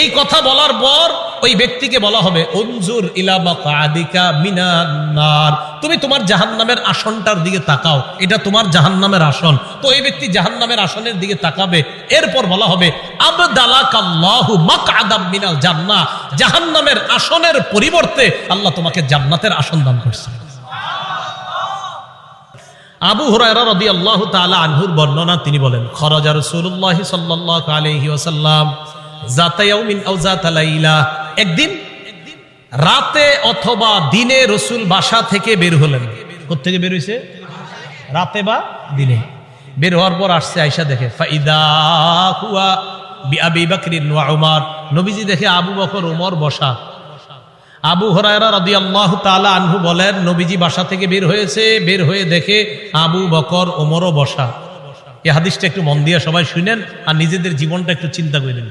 এই কথা বলার পর ওই ব্যক্তিকে বলা হবে অঞ্জুর মাকাদিকা তুমি তোমার জাহান্নামের আসনটার দিকে তাকাও, এটা তোমার জাহান্নামের আসন। তো এই ব্যক্তি জাহান্নামের আসনের দিকে তাকাবে, এরপর বলা হবে মিনাল জান্নাহ। জাহান্নামের আসনের পরিবর্তে আল্লাহ তোমাকে জান্নাতের আসন দান করছে। আবু হুরায়রা রাদিয়াল্লাহু তাআলা আনহুর বর্ণনা তিনি বলেন, খরাজা রাসূলুল্লাহি সাল্লাল্লাহু আলাইহি একদিন রাতে অথবা দিনে রসুল বাসা থেকে বের হলেন। কোত্থেকে বের হইছে? রাতে বা দিনে। বের হওয়ার পর আসছে দেখে নবীজি দেখে আবু বকর, উমর বসা। আবু হরায়রা আনহু বলেন, নবীজি বাসা থেকে বের হয়েছে, বের হয়ে দেখে আবু বকর ওমরও বসা। এই হাদিসটা একটু মন দিয়ে সবাই শুনেন আর নিজেদের জীবনটা একটু চিন্তা করে নেন।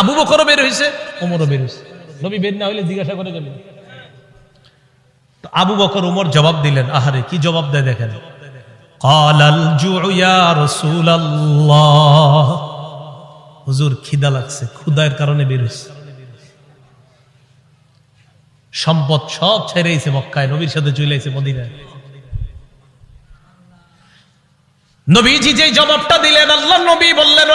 আবু বকরও বের হয়েছে ওমরও বের হয়েছে। নবী বের না হইলে জিজ্ঞাসা করে গেলেন তো আবু বকর উমর জবাব দিলেন আহারে কি জবাব দেয় দেখেন। হুজুর খিদা লাগছে ক্ষুদায়ের কারণে বের হয়েছে। সম্পদ সব ছেড়েছে মক্কায় নবীর সাথে চলে মদিনায়। নবীজি যে জবাবটা দিলেন, আল্লাহ নবী বললেন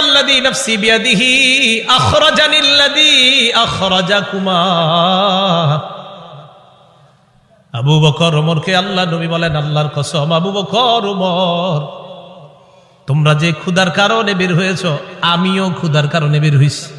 আবু বকর ওমরকে আল্লাহ নবী বলেন, আল্লাহর কসম, আবু বকর ওমর, তোমরা যে ক্ষুধার কারণে বের হয়েছ, আমিও ক্ষুধার কারণে বের হইছি।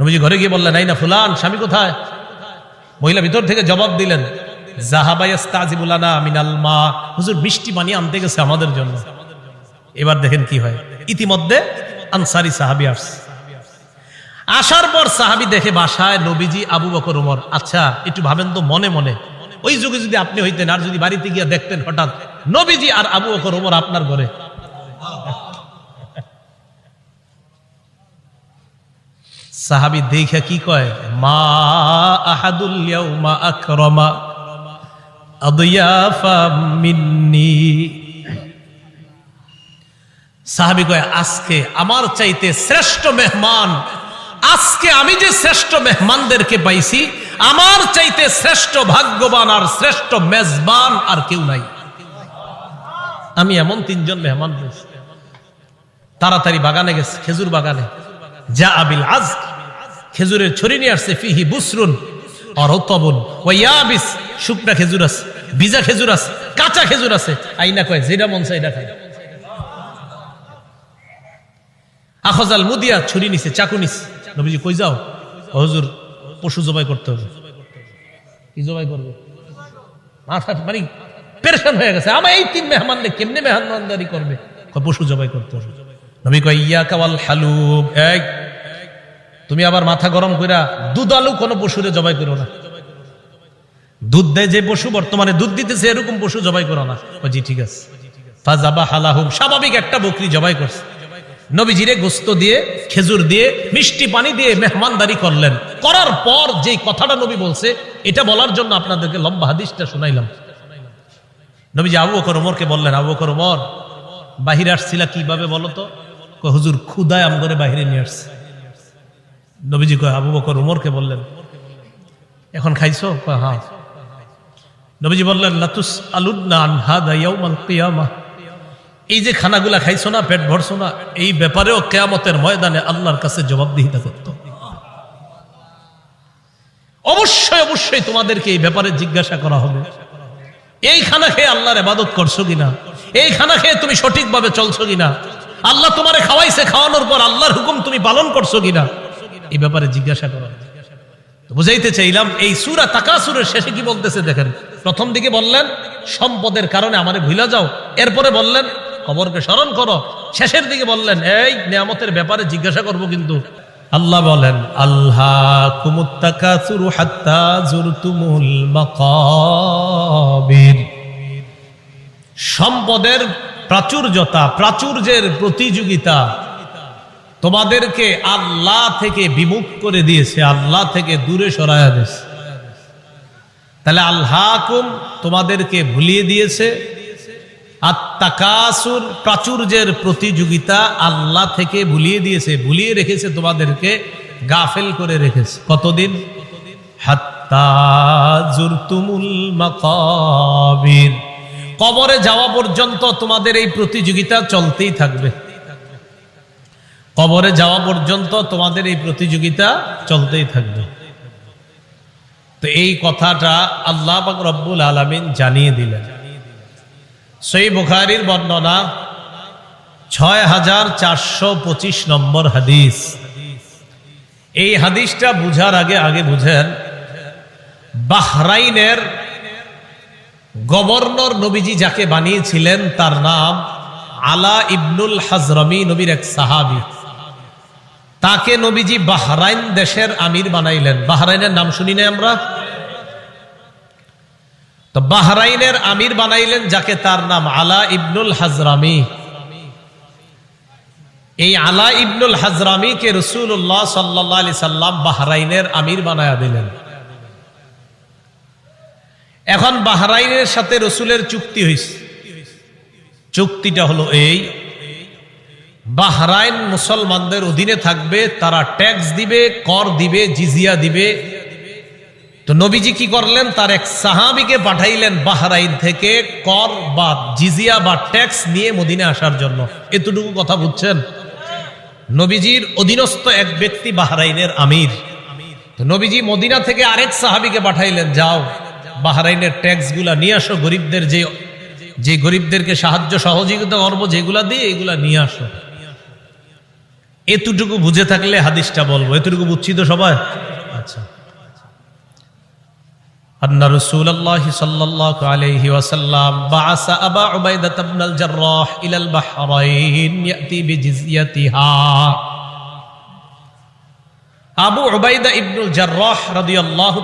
নবীজি ঘরে গিয়ে বললেন, এই না ফুলান, স্বামী কোথায়? মহিলা ভিতর থেকে জবাব দিলেন হুজুর মিষ্টি আনতে গেছে আমাদের এবার দেখেন কি হয়। ইতিমধ্যে আনসারি আসার পর সাহাবি দেখে বাসায় নবীজি, আবু বকর আচ্ছা একটু ভাবেন তো মনে মনে। ওই যুগে যদি আপনি হইতেন, আর যদি বাড়িতে গিয়ে দেখতেন হঠাৎ, নবীজি আর আবু বকর, উমর আপনার ঘরে। সাহাবি দেখে কি কয়? মা আহাদুল আকরামা মিন্নি। সাহাবি কয়, আজকে আমার চাইতে শ্রেষ্ঠ মেহমান, আজকে আমি যে শ্রেষ্ঠ মেহমানদেরকে পাইছি, আমার চাইতে শ্রেষ্ঠ ভাগ্যবান আর শ্রেষ্ঠ মেজবান আর কেউ নাই। আমি এমন তিনজন মেহমান তাড়াতাড়ি বাগানে গেছে, খেজুর বাগানে। যা আবিল আজ খেজুরের ছড়ি নিয়ে আসছে, ফিহি বুসরুন আর তবন ওয়াবিস শুকনা খেজুর আছে, ভিজা খেজুর আছে, কাঁচা খেজুর আছে। আইনা কয়, যেটা মন চাই খায়। আখজাল মুদিয়া ছুরি নিছে, চাকু নিছে। নবীজি কই যাও? হুজুর, পশু জবাই করতে হবে। কি জবাই করবে? মাথা মানে পেরেশান হয়ে গেছে। আমার এই তিন মেহমান কেমনে মেহমানদারি করবে? পশু জবাই করতে হবে। নবী কয় কাওয়াল হালুব। এক তুমি আবার মাথা গরম কইরা দুধ আলু কোনো পশুরে জবাই করো না। দুধ দেয় যে পশু বর্তমানে দুধ দিতেছে এরকম পশু জবাই করো না। জি ঠিক আছে। স্বাভাবিক একটা বকরি জবাই করছে। নবীজিরে গোস্ত দিয়ে খেজুর দিয়ে মিষ্টি পানি দিয়ে মেহমানদারি করলেন। করার পর যে কথাটা নবী বলছে এটা বলার জন্য আপনাদেরকে লম্বা হাদিসটা শোনাইলাম। নবীজি আবু বকর ওমরকে বললেন আবু বকর ওমর বাহিরে আসছিলা কীভাবে বলো তো? কয়, হুজুর ক্ষুদায় আম করে বাহিরে নিয়ে আসছে। নবীজি কয়, আবু বকর ওমরকে বললেন, এখন খাইছো? হ্যাঁ। নবীজি বললেন লাতুস আলুদ্না ইয়াউমাল কিয়ামা। এই যে খানাগুলা খাইছো না, পেট ভরছো না, এই ব্যাপারেও কেয়ামতের ময়দানে আল্লাহর কাছে জবাবদিহিতা করত অবশ্যই অবশ্যই তোমাদেরকে এই ব্যাপারে জিজ্ঞাসা করা হবে। এই খানা খেয়ে আল্লাহর এবাদত করছ কিনা? এই খানা খেয়ে তুমি সঠিকভাবে চলছো কিনা? আল্লাহ তোমারে খাওয়াইছে, খাওয়ানোর পর আল্লাহর হুকুম তুমি পালন করছ কিনা? এই ব্যাপারে জিজ্ঞাসা করা। বুঝাইতে চাইলাম, এই সুরা তাকাসুরের শেষে কি বলতেছে দেখেন। প্রথম দিকে বললেন, সম্পদের কারণে আমারে ভুলে যাও। এরপরে বললেন, খবরকে স্মরণ করো। শেষের দিকে বললেন, এই নিয়ামতের ব্যাপারে জিজ্ঞাসা করব কিন্তু। আল্লাহ বলেন আল্লাহ কুমুত্তাকাসুরু হাত্তা জুরতুমুল মাকাবির। সম্পদের প্রাচুর্যতা, প্রাচুর্যের প্রতিযোগিতা তোমাদেরকে আল্লাহ থেকে বিমুখ করে দিয়েছে, আল্লাহ থেকে দূরে সরাইয়া দিয়েছে। তাহলে আল্লাহকুম তোমাদেরকে ভুলিয়ে দিয়েছে। আত্মাকাসুর প্রাচুর্যের প্রতিযোগিতা আল্লাহ থেকে ভুলিয়ে দিয়েছে, ভুলিয়ে রেখেছে তোমাদেরকে, গাফেল করে রেখেছে। কতদিন? হাত্তা জুরতুমুল মাকাবির। কবরে যাওয়া পর্যন্ত তোমাদের এই প্রতিযোগিতা চলতেই থাকবে। কবরে যাওয়া পর্যন্ত তোমাদের এই প্রতিযোগিতা চলতেই থাকবে। তো এই কথাটা আল্লাহ রব্বুল আলমিন জানিয়ে দিলেন। সেই বুখারির বর্ণনা ছয় হাজার চারশো পঁচিশ নম্বর হাদিস। এই হাদিসটা বুঝার আগে আগে বুঝেন, বাহরাইনের গভর্নর নবীজি যাকে বানিয়েছিলেন, তার নাম আলা ইবনুল হাজরমি, নবীর এক সাহাবি। তাকে নবীজি বাহরাইন দেশের আমির বানাইলেন। বাহরাইনের নাম শুনি নাই আমরা? তো বাহরাইনের আমির বানাইলেন যাকে তার নাম আলা ইবনুল হাজরামি। এই আলা ইবনুল হাজরামিকে রসুল্লাহ সাল্লাহ আলি সাল্লাম বাহরাইনের আমির বানায়া দিলেন। এখন বাহরাইনের সাথে রসুলের চুক্তি হয়েছে। চুক্তিটা হলো এই, বাহরাইন মুসলমানদের অধীনে থাকবে, তারা ট্যাক্স দিবে, কর দিবে, জিজিয়া দিবে। তো নবীজি কি করলেন? তার এক সাহাবিকে পাঠাইলেন বাহরাইন থেকে কর বা জিজিয়া বা ট্যাক্স নিয়ে মদিনে আসার জন্য। এতটুকু কথা বুঝছেন? নবীজির অধীনস্থ এক ব্যক্তি বাহরাইনের আমির। নবীজি মদিনা থেকে আরেক সাহাবিকে পাঠাইলেন, যাও। বাহরাইনের ট্যাক্স গুলা নিয়ে আসো গরিবদের যে যে গরিবদেরকে সাহায্য সহযোগিতা করবো যেগুলা দিয়ে এগুলা নিয়ে আসো এতটুকু বুঝে থাকলে হাদিসটা বলবো এতটুকু বুঝছি তো সবাই আচ্ছা أن رسول الله صلى الله عليه وسلم بعث أبا عبيدة بن الجراح إلى البحرين يأتي بجزيتها আবু ওবায়দা ইবনুল জার্রহ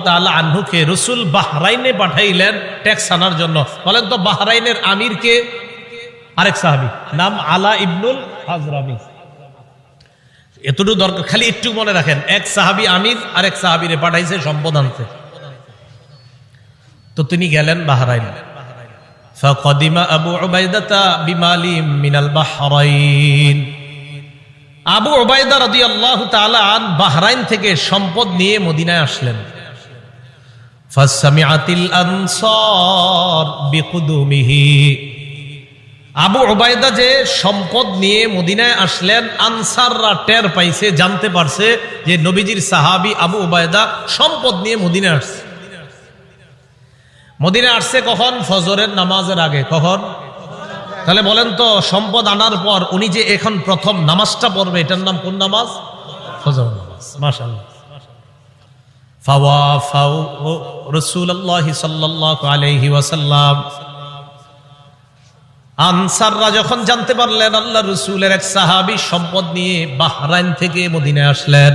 তালা রসুল বাহরাইনে পাঠাইলেন ট্যাক্স আনার জন্য। বলেন তো, বাহরাইনের আমিরকে আরেক সাহাবি, নাম আলা ইবনুল হাজরামি। দরকার, খালি একটু মনে রাখেন, এক সাহাবি আমির, আরেক সাহাবিরে পাঠাইছে সম্পদ আনতে তো তিনি গেলেন বাহরাইন। ফকদিমা আবু ওবায়দাতা মিনাল বাহরাইন। আবু ওবায়দা রদি আল্লাহ তালান বাহরাইন থেকে সম্পদ নিয়ে মদিনায় আসলেন। আবু ওবায়দা যে সম্পদ নিয়ে মদিনায় আসলেন, আনসাররা টের পাইছে, জানতে পারছে যে নবীজির সাহাবী আবু ওবায়দা সম্পদ নিয়ে মদিনায় আসছে। মদিনায় আসছে কখন? ফজরের নামাজের আগে। কখন? তাহলে বলেন তো, সম্পদ আনার পর উনি যে এখন প্রথম নামাজটা পড়বে, এটার নাম কোন নামাজ? ফজর নামাজ, মাশাআল্লাহ। ফাওয়াফাউ রাসূলুল্লাহ সাল্লাল্লাহু আলাইহি ওয়াসাল্লাম। আনসাররা যখন জানতে পারলেন আল্লাহ রসুলের এক সাহাবী সম্পদ নিয়ে বাহরাইন থেকে মদিনায় আসলেন।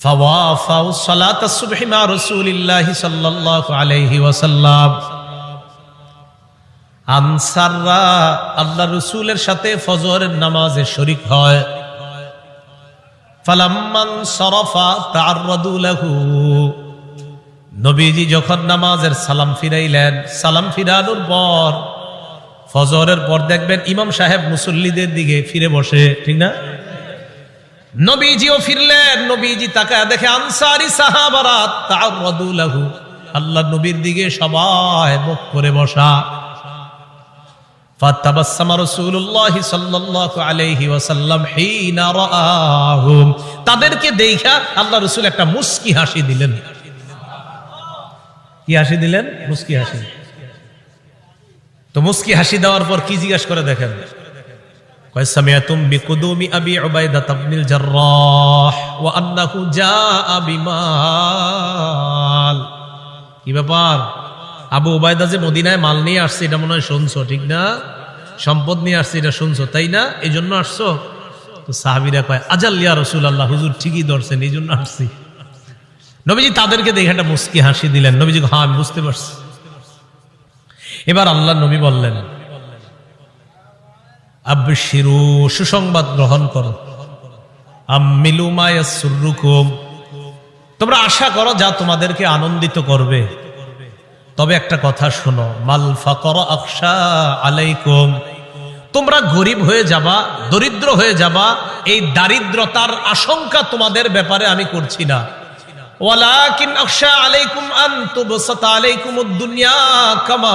ফাওয়াফাউ সালাতাস সুবহি মা রাসূলিল্লাহি সাল্লাল্লাহু আলাইহি ওয়াসাল্লাম। আনসাররা আল্লাহ রসুলের সাথে ফজরের নামাজে শরিক হয়। ফালাম্মান সরফা তাররাদুলাহু নবীজি যখন নামাজের সালাম ফিরাইলেন, সালাম ফিরানোর পর ফজরের পর দেখবেন ইমাম সাহেব মুসল্লিদের দিকে ফিরে বসে, ঠিক না? নবীজিও ফিরলেন, নবীজি তাকায় দেখে আনসারি সাহাবারা তাররাদুলাহু আল্লাহ নবীর দিকে সবাই মুখ করে বসা। তাদেরকে দেখা আল্লাহ রসুল একটা মুস্কি হাসি দিলেন। কি হাসি দিলেন? মুস্কি হাসি। তো মুস্কি হাসি দেওয়ার পর কি জিজ্ঞাসা করে দেখেন? কি ব্যাপার? আবু ওবায়দা যে মদিনায় মাল নিয়ে আসছে, এটা মনে হয় শুনছো, ঠিক না? সম্পদ নিয়ে আসছে, এটা শুনছো, তাই না? এই জন্য আসছো? তো সাহাবিরা কয় আজাল্লিয়া রসুল আল্লাহ হুজুর ঠিকই ধরছেন এই জন্য আসছি। নবীজি তাদেরকে দেখে একটা মুস্কি হাসি দিলেন। নবীজি হ্যাঁ আমি বুঝতে পারছি। এবার আল্লাহ নবী বললেন আব্বিরু সুসংবাদ গ্রহণ করো। আম্মিলু মায়াসুররুকুম তোমরা আশা করো, যা তোমাদেরকে আনন্দিত করবে। তবে একটা কথা শোনো, মাল ফাকর আকশা আলাইকুম। তোমরা গরিব হয়ে যাবা, দরিদ্র হয়ে যাবা, এই দারিদ্রতার আশঙ্কা তোমাদের ব্যাপারে আমি করছি না। ওয়ালাকিন আলাইকুম আন আলাইকুম দুনিয়া কামা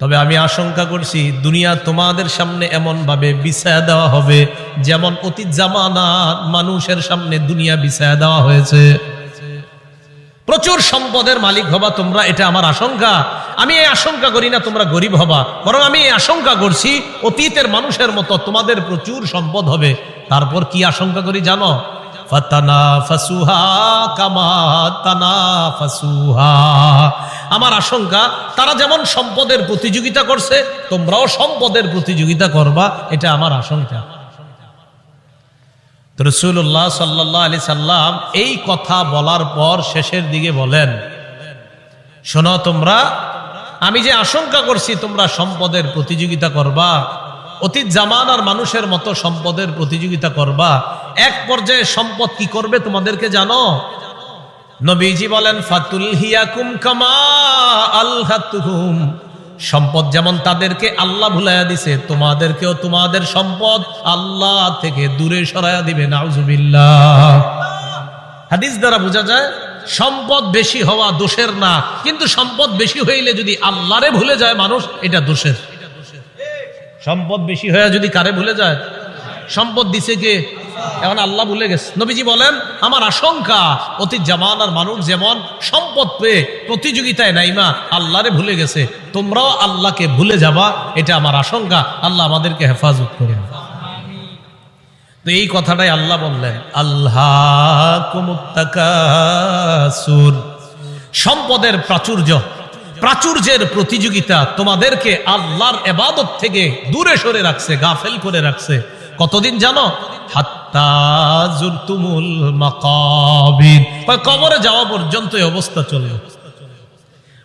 তবে আমি আশঙ্কা করছি, দুনিয়া তোমাদের সামনে এমন ভাবে বিছায়া দেওয়া হবে, যেমন অতীত জামানার মানুষের সামনে দুনিয়া বিছায়া দেওয়া হয়েছে। প্রচুর সম্পদের মালিক হবা তোমরা, এটা আমার আশঙ্কা। আমি এই আশঙ্কা করি না তোমরা গরিব হবা, বরং আমি এই আশঙ্কা করছি, অতীতের মানুষের মতো তোমাদের প্রচুর সম্পদ হবে। তারপর কি আশঙ্কা করি জানো? আমার আশঙ্কা, তারা যেমন সম্পদের প্রতিযোগিতা করছে, তোমরাও সম্পদের প্রতিযোগিতা করবা, এটা আমার আশঙ্কা। রসুল্লাহ সাল্লাহ আলি সাল্লাম এই কথা বলার পর শেষের দিকে বলেন, শোনো তোমরা, আমি যে আশঙ্কা করছি তোমরা সম্পদের প্রতিযোগিতা করবা, অতীত জামানার মানুষের মতো সম্পদের প্রতিযোগিতা করবা, এক পর্যায়ে সম্পদ কি করবে তোমাদেরকে জানো? নবীজি বলেন ফাতুল হিয়া হিয়াকুম কামা আল্লাহুম সম্পদ যেমন তাদেরকে আল্লাহ ভুলাইয়া দিছে, তোমাদেরকেও তোমাদের সম্পদ আল্লাহ থেকে দূরে সরাইয়া দিবে, নাউজুবিল্লাহ। হাদিস দ্বারা বোঝা যায়, সম্পদ বেশি হওয়া দোষের না, কিন্তু সম্পদ বেশি হইলে যদি আল্লাহরে ভুলে যায় মানুষ, এটা দোষের। সম্পদ বেশি হয়ে যদি কারে ভুলে যায়? সম্পদ দিছে কে? এখন আল্লাহ ভুলে গেছে। নবীজি বলেন, আমার আশঙ্কা অতীত জামানার মানুষ যেমন সম্পদ পেয়ে প্রতিযোগিতায় নাইমা, আল্লাহরে ভুলে গেছে। তোমরাও আল্লাহকে ভুলে যাবা, এটা আমার আশঙ্কা। আল্লাহ আমাদেরকে হেফাজত করে তো এই কথাটাই আল্লাহ বললেন আল্লাহ সম্পদের প্রাচুর্য, প্রাচুর্যের প্রতিযোগিতা তোমাদেরকে আল্লাহর এবাদত থেকে দূরে সরে রাখছে, গাফেল করে রাখছে। কতদিন জানো? হাত্তা জুরতুমুল মাকাবির কবরে যাওয়া পর্যন্ত এই অবস্থা চলে।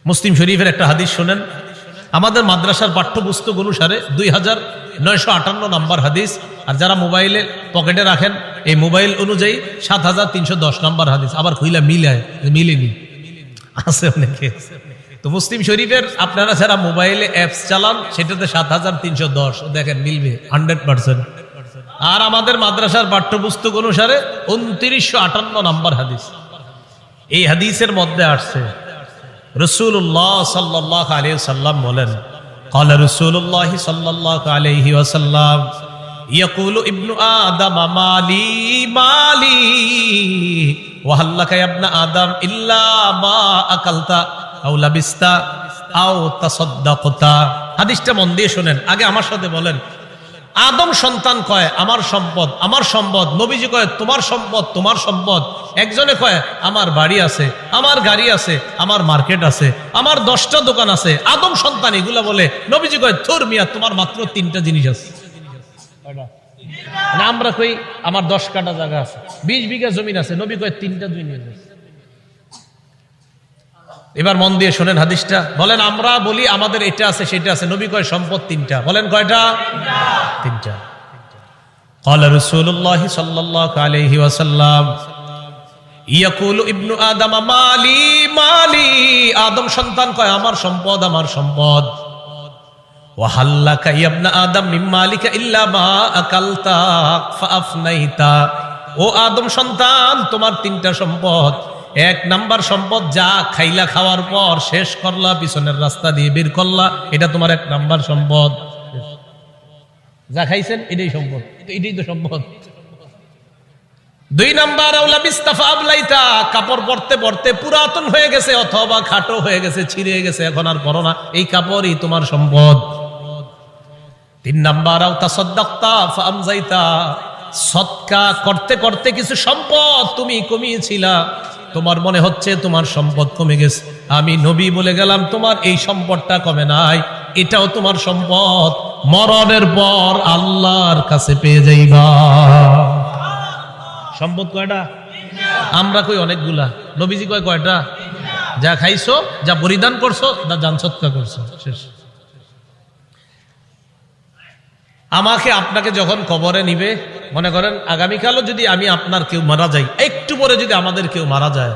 মুসলিম শরীফের একটা হাদিস শোনেন। আমাদের মাদ্রাসার পাঠ্যপুস্তক অনুসারে দুই হাজার নয়শো আটান্ন নম্বর হাদিস। আর যারা মোবাইলে পকেটে রাখেন, এই মোবাইল অনুযায়ী সাত হাজার তিনশো দশ নম্বর হাদিস। আবার খুইলা মিলায়, মিলেনি। আছে অনেকে। তো মুসলিম শরীফের আপনারা যারা মোবাইলে অ্যাপস চালান, সেটাতে সাত হাজার তিনশো দশ। দেখেন, মিলবে হান্ড্রেড পার্সেন্ট আর আমাদের মাদ্রাসার পাঠ্যপুস্তক অনুসারে উনত্রিশশো আটান্ন নম্বর হাদিস এই হাদিসের মধ্যে আসছে রসুল্লাহ সাল্লাহ আলিয়া সাল্লাম বলেন قال رسول الله صلى الله عليه وسلم يقول ابن آدم مالي مالي وهل لك يا ابن آدم إلا ما أكلت أو لبست أو تصدقت হাদিসটা মন দিয়ে শোনেন আগে আমার সাথে বলেন আদম সন্তান কয়, আমার সম্পদ আমার সম্পদ। নবীজি কয়, তোমার সম্পদ তোমার সম্পদ। একজনে কয়, আমার বাড়ি আছে, আমার গাড়ি আছে, আমার মার্কেট আছে, আমার দশটা দোকান আছে। আদম সন্তান এগুলা বলে, নবীজি কয় থুর মিয়া, তোমার মাত্র তিনটা জিনিস আছে। না আমরা কই, আমার দশ কাটা জায়গা আছে, বিশ বিঘা জমিন আছে, নবী কয়, তিনটা জিনিস আছে। এবার মন দিয়ে শোনেন হাদিসটা বলেন আমরা বলি আমাদের এটা আছে সেটা আছে নবী কয় সম্পদ তিনটা বলেন কয়টা তিনটা قال رسول الله صلى الله عليه وسلم ইয়াকুলু ইবনু আদম মালি মালি আদম সন্তান কয় আমার সম্পদ আমার সম্পদ ওয়াহাল্লাকা ইবনা আদম মিন মালিকা ইল্লা মা আকালতা ফাআফনাইতা ও আদম সন্তান তোমার তিনটা সম্পদ এক নাম্বার সম্পদ যা খাইলা খাওয়ার পর শেষ করলা, পিছনের রাস্তা দিয়ে বের করলা, এটা তোমার এক নাম্বার সম্পদ। যা খাইছেন, এটাই সম্পদ। এটাই তো সম্পদ। দুই নাম্বার, আউলা বিস্তাফা আবলাইতা। কাপড় পরতে পরতে পুরাতন হয়ে গেছে, অথবা খাটো হয়ে গেছে, ছিঁড়ে গেছে, এখন আর পরো না। এই কাপড়ই তোমার সম্পদ। তিন নাম্বার আও তাসাদ্দাক্তা ফামজাইতা সৎকা করতে করতে কিছু সম্পদ তুমি কমিয়েছিলা। তোমার মনে হচ্ছে তোমার সম্পদ কমে গেছে। আমি নবী বলে গেলাম, তোমার এই সম্পদটা কমে নাই। এটাও তোমার সম্পদ। মরণের পর আল্লাহর কাছে পেয়ে যাইবা। সম্পদ কয়টা? আমরা কই অনেকগুলা। নবীজি কয় কয়টা? যা খাইছো, যা পরিধান করছ, যা যান সৎকা করছ, শেষ। আমাকে আপনাকে যখন কবরে নিবে, মনে করেন, আগামীকালও যদি আমি আপনার কেউ মারা যাই, একটু পরে যদি আমাদের কেউ মারা যায়,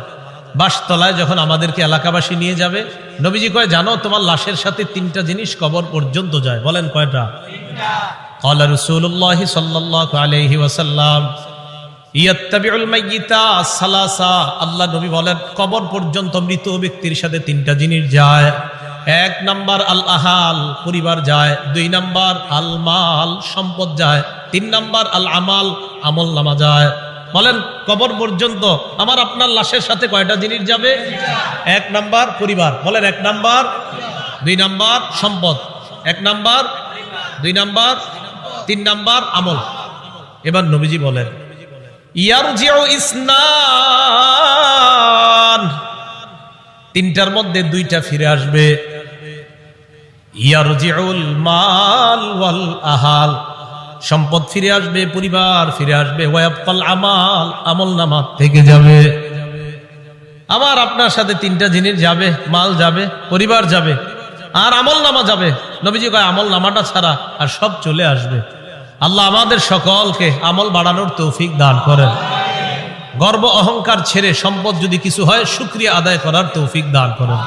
বাসতলায় যখন আমাদেরকে এলাকাবাসী নিয়ে যাবে, নবীজি কয়, জানো, তোমার লাশের সাথে তিনটা জিনিস কবর পর্যন্ত যায়। বলেন কয়টা? আল্লাহ নবী বলেন, কবর পর্যন্ত মৃত ব্যক্তির সাথে তিনটা জিনিস যায়। এক নাম্বার আল আহাল পরিবার যায়। দুই নাম্বার আল মাল সম্পদ যায়। তিন নাম্বার আল আমাল আমল নামা যায়। বলেন, কবর পর্যন্ত আমার আপনার লাশের সাথে কয়টা জিনিস যাবে? এক নাম্বার পরিবার। বলেন, এক নাম্বার। দুই নাম্বার সম্পদ। এক নাম্বার। দুই নাম্বার। তিন নাম্বার আমল। এবার নবীজি বলেন, ইয়ারজিউ ইসনান। তিনটার মধ্যে দুইটা ফিরে আসবে। ইয়ারজিউল মাল ওয়াল আহাল। সম্পদ ফিরে আসবে, পরিবার ফিরে আসবে। ওয়াবকাল আমাল, আমল নামা থেকে যাবে। আবার আপনার সাথে তিনটা জিনিস যাবে, মাল যাবে, পরিবার যাবে, আর আমল নামা যাবে। নবীজি কয়, আমল নামাটা ছাড়া আর সব চলে আসবে। আল্লাহ আমাদের সকলকে আমল বাড়ানোর তৌফিক দান করেন। গর্ব, অহংকার ছেড়ে সম্পদ যদি কিছু হয়, শুক্রিয়া আদায় করার তৌফিক দান করেন।